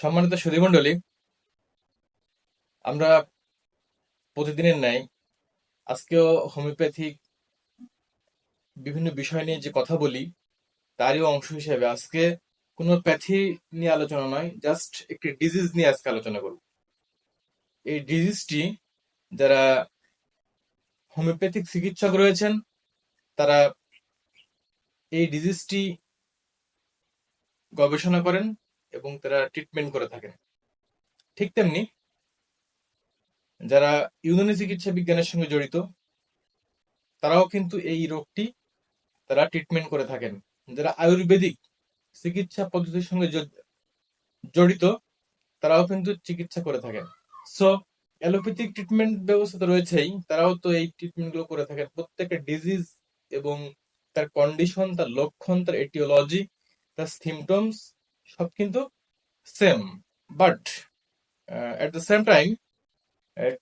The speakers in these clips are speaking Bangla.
সম্মানিত সুধীমণ্ডলী, আমরা প্রতিদিনের ন্যায় আজকেও হোমিওপ্যাথিক বিভিন্ন বিষয় নিয়ে যে কথা বলি, তারই অংশ হিসেবে আজকে কোনো প্যাথি নিয়ে আলোচনা নয়, জাস্ট একটি ডিজিজ নিয়ে আজকে আলোচনা করব। এই ডিজিজটি যারা হোমিওপ্যাথিক চিকিৎসক রয়েছেন, তারা এই ডিজিজটি গবেষণা করেন এবং তারা ট্রিটমেন্ট করে থাকেন। ঠিক তেমনি যারা ইউনানি চিকিৎসা বিজ্ঞানের সঙ্গে জড়িত, তারাও কিন্তু এই রোগটি তারা ট্রিটমেন্ট করে থাকেন। যারা আয়ুর্বেদিক চিকিৎসা পদ্ধতির সঙ্গে জড়িত, তারাও কিন্তু চিকিৎসা করে থাকেন। সো অ্যালোপ্যাথিক ট্রিটমেন্ট ব্যবস্থা তো রয়েছেই, তারাও তো এই ট্রিটমেন্টগুলো করে থাকেন। প্রত্যেকটা ডিজিজ এবং তার কন্ডিশন তার লক্ষণ, তার এটিওলজি তার সিমটমস সব কিন্তু same but at the same time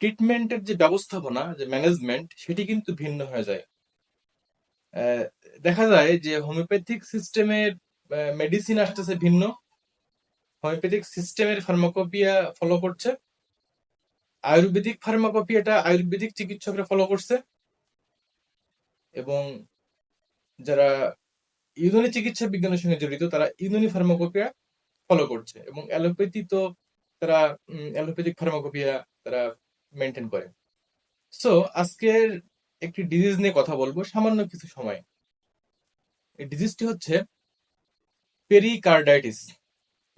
ট্রিটমেন্টের যে ব্যবস্থাপনা, যে ম্যানেজমেন্ট সেটি কিন্তু ভিন্ন হয়ে যায়। দেখা যায় যে হোমিওপ্যাথিক সিস্টেমের মেডিসিন আসতেছে ভিন্ন। হোমিওপ্যাথিক সিস্টেমের ফার্মাকোপিয়া ফলো করছে। আয়ুর্বেদিক ফার্মাকোপিয়াটা আয়ুর্বেদিক চিকিৎসকরা ফলো করছে। এবং যারা ইউনানি চিকিৎসা বিজ্ঞানের সঙ্গে জড়িত, তারা ইউনানি ফার্মাকোপিয়া ফলো করছে এবং অ্যালোপ্যাথি তো তারা অ্যালোপ্যাথিক ফার্মাকোপিয়া তারা মেনটেন করে। সো আজকের একটি ডিজিজ নিয়ে কথা বলব, সামান্য কিছু সময়। এই ডিজিজটি হচ্ছে পেরিকার্ডাইটিস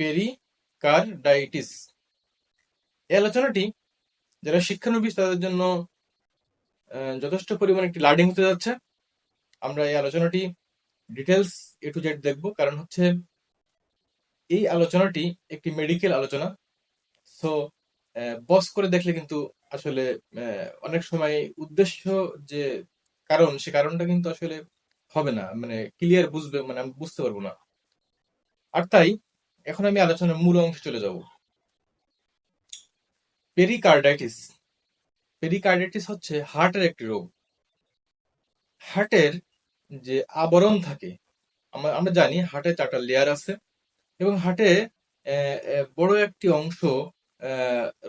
পেরিকার্ডাইটিস এই আলোচনাটি যারা শিক্ষানবিশ, তাদের জন্য যথেষ্ট পরিমাণে একটি লার্নিং হতে যাচ্ছে। আমরা এই আলোচনাটি ডিটেলস এ টু জেড দেখব, কারণ হচ্ছে এই আলোচনাটি একটি মেডিকেল আলোচনা। সো বস করে দেখলে কিন্তু আসলে অনেক সময় উদ্দেশ্য যে কারণ, সে কারণটা কিন্তু আসলে হবে না। মানে ক্লিয়ার বুঝবে মানে আমি বুঝতে পারব না। আর তাই, এখন আমি আলোচনার মূল অংশে চলে যাব। পেরিকার্ডাইটিস পেরিকার্ডাইটিস হচ্ছে হার্টের একটি রোগ। হার্টের যে আবরণ থাকে আমরা আমরা জানি হার্টে চারটা লেয়ার আছে। এবং হাটে বড় একটি অংশ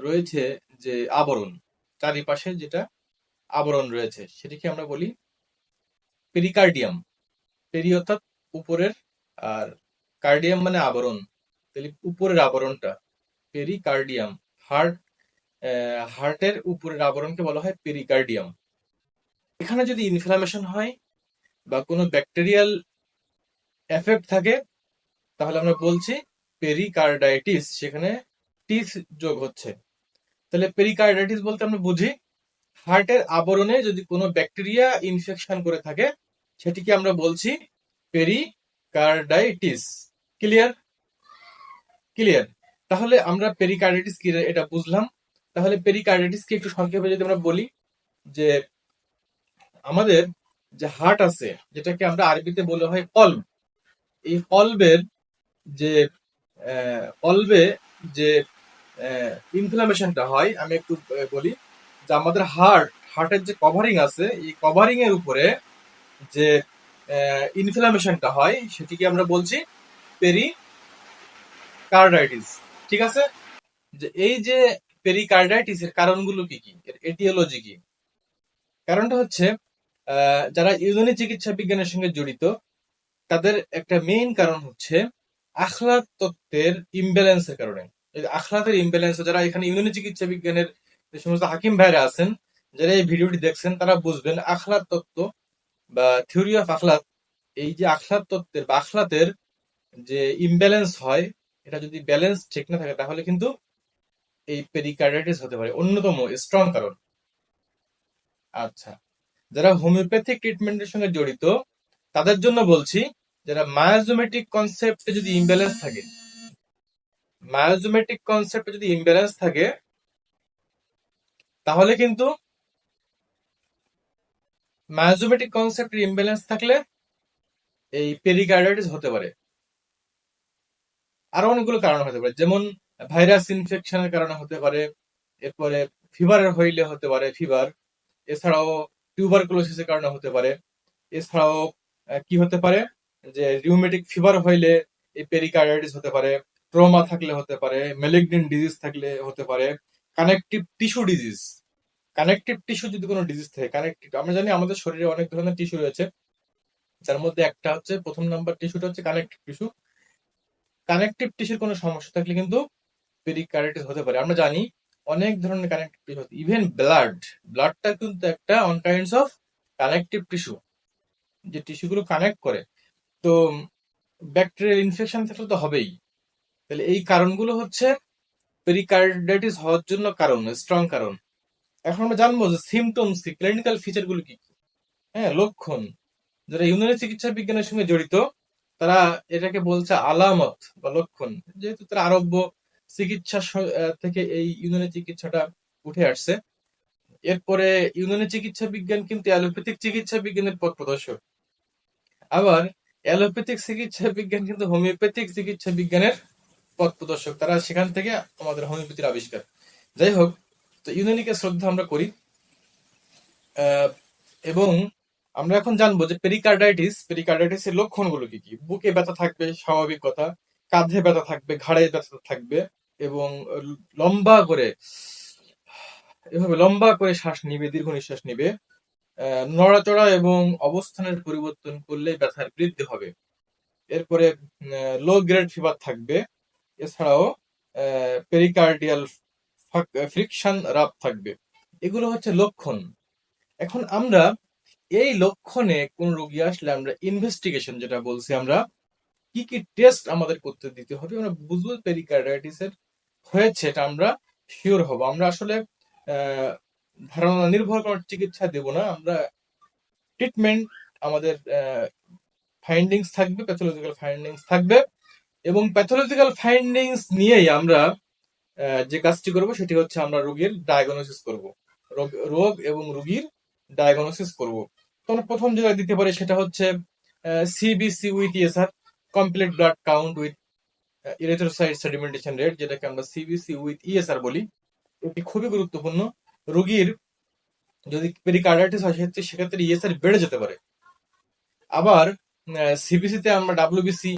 রয়েছে যে আবরণ। চারিপাশে যেটা আবরণ রয়েছে, সেটিকে আমরা বলি পেরিকার্ডিয়াম পেরি অর্থাৎ উপরের, আর কার্ডিয়াম মানে আবরণ। তাহলে উপরের আবরণটা পেরিকার্ডিয়াম হার্ট হার্টের উপরের আবরণকে বলা হয় পেরিকার্ডিয়াম এখানে যদি ইনফ্লামেশন হয় বা কোনো ব্যাকটেরিয়াল এফেক্ট থাকে তাহলে আমরা বলছি পেরিকার্ডাইটিস সেখানে টিস যোগ হচ্ছে। তাহলে পেরিকার্ডাইটিস বলতে আমরা বুঝি হার্টের আবরণে যদি কোনো ব্যাকটেরিয়া ইনফেকশন করে থাকে, সেটিকে আমরা বলছি পেরিকার্ডাইটিস ক্লিয়ার ক্লিয়ার তাহলে আমরা পেরিকার্ডাইটিস কি এটা বুঝলাম। তাহলে পেরিকার্ডাইটিস কি একটু সংক্ষেপে যদি আমরা বলি, যে আমাদের যে হার্ট আছে, যেটাকে আমরা আরবিতে বলা হয় কলব এই কলবের যে কলবে যে ইনফ্লামেশনটা হয়, আমি একটু বলি যে, আমাদের হার্ট হার্টের যে কভারিং আছে, এই কভারিং এর উপরে যে ইনফ্লামেশনটা হয়, সেটিকে আমরা বলছি পেরি কার্ডাইটিস ঠিক আছে? যে, এই যে পেরিকার্ডাইটিস এর কারণগুলো কি কি? এর এটিওলজি কি? কারণটা হচ্ছে যারা ইউনানি চিকিৎসা বিজ্ঞানের সঙ্গে জড়িত, তাদের একটা মেইন কারণ হচ্ছে আখলাক তত্ত্বের ইমব্যালেন্সের কারণে আখলাকের ইমব্যালেন্স যারা এখানে ইউনানি চিকিৎসা বিজ্ঞানের যে সমস্ত হাকিম ভাইরা আছেন, যারা এই ভিডিওটি দেখছেন, তারা বুঝবেন আখলাক তত্ত্ব বা থিওরি অফ আখলাক এই যে আখলাক তত্ত্বের বা আখলাতের যে ইমব্যালেন্স হয়, এটা যদি ব্যালেন্স ঠিক না থাকে, তাহলে কিন্তু এই পেরিকার্ডাইটিস হতে পারে। অন্যতম স্ট্রং কারণ। আচ্ছা যারা হোমিওপ্যাথিক ট্রিটমেন্টের সঙ্গে জড়িত, তাদের জন্য বলছি যারা মায়োজোমেটিক কনসেপ্টে যদি ইমব্যালেন্স থাকে মায়োজোমেটিক কনসেপ্টে যদি ইমব্যালেন্স থাকে, তাহলে কিন্তু মায়োজোমেটিক কনসেপ্টের ইমব্যালেন্স থাকলে এই পেরিকার্ডাইটিস হতে পারে। আরও অনেকগুলো কারণ হতে পারে, যেমন ভাইরাস ইনফেকশনের কারণে হতে পারে, এরপরে ফিভারের হইলে হতে পারে ফিভার এছাড়াও টিউবারকুলোসিসের কারণে হতে পারে, এছাড়াও কি হতে পারে? যে রিউমেটিক ফিভার হইলে এই পেরিকার্ডাইটিস হতে পারে ট্রমা থাকলে হতে পারে মেলিগনেন্ট ডিজিজ থাকলে হতে পারে connective tissue disease connective tissue যদি কোনো ডিজিজ থাকে কানেকটিভ আমরা জানি আমাদের শরীরে অনেক ধরনের টিস্যু রয়েছে, যার মধ্যে একটা হচ্ছে প্রথম নাম্বার টিস্যুটা হচ্ছে কানেকটিভ টিস্যু কানেকটিভ টিস্যুর কোনো সমস্যা থাকলে কিন্তু পেরিকার্ডিটিস হতে পারে। আমরা জানি অনেক ধরনের কানেকটিভ টিস্যু ইভেন ব্লাড ব্লাডটা কিন্তু একটা on kinds of connective tissue যে টিস্যুগুলো কানেক্ট করে। তো ব্যাকটেরিয়াল ইনফেকশন থাকলে তো হবেই। তাহলে এই কারণগুলো হচ্ছে পেরিকার্ডাইটিস হওয়ার জন্য কারণ স্ট্রং কারণ। এখন আমরা জানব যে সিমটমস কি ক্লিনিক্যাল ফিচারগুলো কি কি? হ্যাঁ লক্ষণ। যারা ইউনানি চিকিৎসা বিজ্ঞানের সঙ্গে জড়িত, তারা এটাকে বলছে আলামত বা লক্ষণ। যেহেতু তারা আরব্য চিকিৎসা থেকে এই ইউনানি চিকিৎসাটা উঠে আসছে। এরপরে ইউনানি চিকিৎসা বিজ্ঞান কিন্তু অ্যালোপ্যাথিক চিকিৎসা বিজ্ঞানের পথ প্রদর্শক। আবার অ্যালোপ্যাথিক চিকিৎসা বিজ্ঞান কিন্তু হোমিওপ্যাথিক চিকিৎসা বিজ্ঞানের পথ প্রদর্শক। তারা সেখান থেকে আমাদের হোমিওপ্যাথির আবিষ্কার। যাই হোক, তো ইউনানিকে শ্রদ্ধা আমরা করি। এবং আমরা এখন জানব যে পেরিকার্ডাইটিস পেরিকার্ডাইটিস এর লক্ষণগুলো কি কি? বুকে ব্যথা থাকবে স্বাভাবিক কথা কাঁধে ব্যথা থাকবে, ঘাড়ে ব্যথা থাকবে, এবং লম্বা করে, এভাবে লম্বা করে শ্বাস নিবে, দীর্ঘ নিঃশ্বাস নিবে। নড়াচড়া এবং অবস্থানের পরিবর্তন করলে ব্যথার বৃদ্ধি হবে। এরপরে লো গ্রেড ফিভার থাকবে। এছাড়াও পেরিকার্ডিয়াল ফ্রিকশন রাপ থাকবে। এগুলো হচ্ছে লক্ষণ। এখন আমরা এই লক্ষণে কোন রোগী আসলে আমরা ইনভেস্টিগেশন যেটা বলছি আমরা, কি কি টেস্ট আমাদের করতে দিতে হবে, আমরা বুঝব পেরিকার্ডাইটিস এর হয়েছে এটা আমরা শিওর হব। আমরা আসলে ধারণা নির্ভর করার চিকিৎসা দেব না। আমরা ট্রিটমেন্ট আমাদের ফাইন্ডিংস থাকবে প্যাথোলজিক্যাল ফাইন্ডিংস থাকবে এবং প্যাথোলজিক্যাল ফাইন্ডিংস নিয়েই আমরা যে কাজটি করব সেটি হচ্ছে আমরা রোগীর ডায়াগনোসিস করব। রোগ এবং রোগীর ডায়াগনোসিস করব। তো আমরা প্রথম যেটা দিতে পারি সেটা হচ্ছে CBC with ESR complete blood count with erythrocyte sedimentation rate যেটাকে আমরা সিবিসি উইথ ইএসআর বলি। এটি খুবই গুরুত্বপূর্ণ। রোগীর যদি পেরিকার্ডাইটিস হয়, সেক্ষেত্রে ইএসআর বেড়ে যেতে পারে। আবার সিবিসি তে আমরা ডাব্লিউবিসি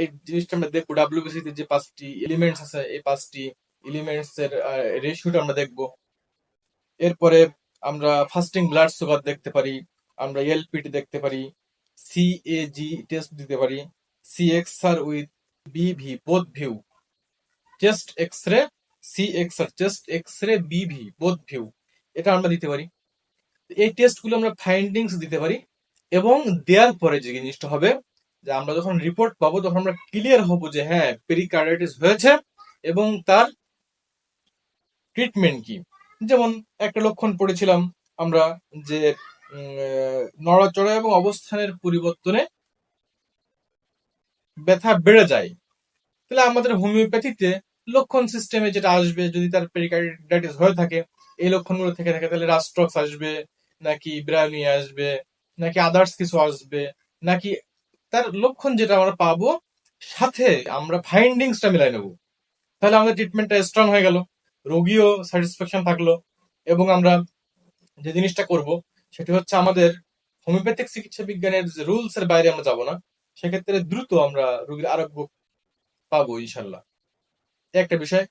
এই জিনিসটা আমরা দেখব। ডাব্লিউবিসি তে যে পাঁচটি এলিমেন্টস আছে, এই পাঁচটি এলিমেন্টস এর রেশিওটা আমরা দেখব। এরপরে আমরা ফাস্টিং ব্লাড সুগার দেখতে পারি, আমরা এলপিটি দেখতে পারি সিএজি টেস্ট দিতে পারি CXR with BV both view chest X ray CXR chest x ray বিভি বোথ ভিউ এটা আমরা দিতে পারি। এই টেস্টগুলো আমরা ফাইন্ডিংস দিতে পারি এবং দেওয়ার পরে যে জিনিসটা হবে, যে আমরা যখন রিপোর্ট পাবো, তখন আমরা ক্লিয়ার হব যে হ্যাঁ পেরিকার্ডাইটিস হয়েছে এবং তার ট্রিটমেন্ট কি। যেমন একটা লক্ষণ পড়েছিলাম আমরা যে নড়াচড়া এবং অবস্থানের পরিবর্তনে ব্যথা বেড়ে যায়। তাহলে আমাদের হোমিওপ্যাথিতে লক্ষণ সিস্টেমে যেটা আসবে, যদি তার পেরিকার্ডাইটিস হয়ে থাকে, এই লক্ষণগুলো থেকে থাকে, তাহলে রাস্ট্রক্স আসবে, নাকি ব্রাউনি আসবে, নাকি আদার্স কিছু আসবে, নাকি তার লক্ষণ যেটা আমরা পাবো, সাথে আমরা ফাইন্ডিংসটা মিলাই নেব। তাহলে আমাদের ট্রিটমেন্টটা স্ট্রং হয়ে গেল, রোগীও স্যাটিসফ্যাকশন থাকল, এবং আমরা যে জিনিসটা করব, সেটি হচ্ছে আমাদের হোমিওপ্যাথিক চিকিৎসা বিজ্ঞানের যে রুলস এর বাইরে আমরা যাব না, সেক্ষেত্রে দ্রুত আমরা রোগীর আরোগ্য পাবো, ইনশাল্লাহ। একটা বিষয়।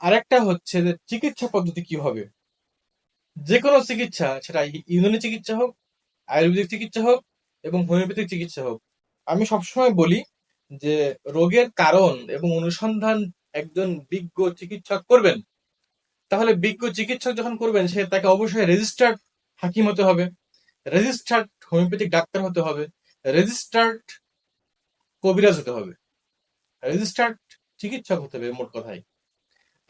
আরেকটা হচ্ছে যে চিকিৎসা পদ্ধতি কি হবে যে কোনো চিকিৎসা, সেটা ইউনানি চিকিৎসা হোক, আয়ুর্বেদিক চিকিৎসা হোক এবং হোমিওপ্যাথিক চিকিৎসা হোক। আমি সবসময় বলি যে রোগের কারণ এবং অনুসন্ধান একজন বিজ্ঞ চিকিৎসক করবেন। তাহলে বিজ্ঞ চিকিৎসক যখন করবেন, সে তাকে অবশ্যই রেজিস্টার্ড হাকিম হতে হবে, রেজিস্টার্ড হোমিওপ্যাথিক ডাক্তার হতে হবে, রেজিস্টার্ড কবিরাজ হতে হবে, রেজিস্টার্ড চিকিৎসক হতে হবে, মোট কথায়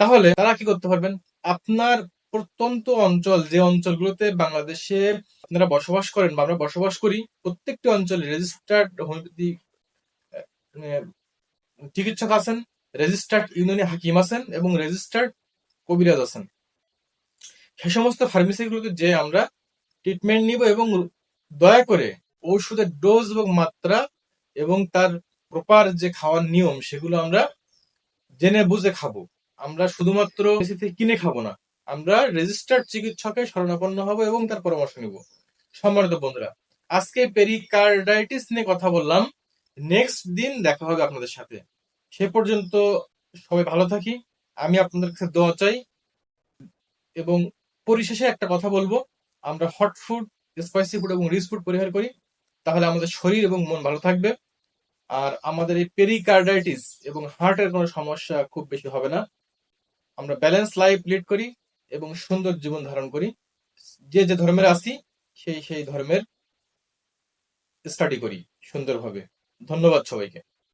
তাহলে তারা কি করতে পারবেন? আপনার প্রত্যন্ত অঞ্চল, যে অঞ্চলগুলোতে বাংলাদেশে আপনারা বসবাস করেন বা আমরা বসবাস করি, প্রত্যেকটি অঞ্চলে রেজিস্টার্ড হোমিওপ্যাথি চিকিৎসক আছেন রেজিস্টার্ড ইউনানি হাকিম আছেন এবং রেজিস্টার্ড কবিরাজ আছেন। সে সমস্ত ফার্মেসিগুলোতে যে আমরা ট্রিটমেন্ট নিব এবং দয়া করে ঔষধের ডোজ এবং মাত্রা এবং তার প্রপার যে খাওয়ার নিয়ম, সেগুলো আমরা জেনে বুঝে খাব। আমরা শুধুমাত্র কিনে খাব না। আমরা রেজিস্টার্ড চিকিৎসকের শরণাপন্ন হব এবং তার পরামর্শ নিব। সম্মানিত বন্ধুরা, আজকে পেরিকার্ডাইটিস নিয়ে কথা বললাম। নেক্সট দিন দেখা হবে আপনাদের সাথে। সে পর্যন্ত সবাই ভালো থাকি। আমি আপনাদের কাছে দোয়া চাই। এবং পরিশেষে একটা কথা বলব। আমরা হট ফুড স্পাইসি ফুড এবং রিচ ফুড পরিহার করি। তাহলে আমাদের শরীর এবং মন ভালো থাকবে। আর আমাদের এই পেরিকার্ডাইটিস এবং হার্টের কোনো সমস্যা খুব বেশি হবে না। আমরা ব্যালেন্স লাইফ লিড করি এবং সুন্দর জীবন ধারণ করি। যে যে ধর্মের আসি সেই সেই ধর্মের স্টাডি করি সুন্দরভাবে। ধন্যবাদ সবাইকে।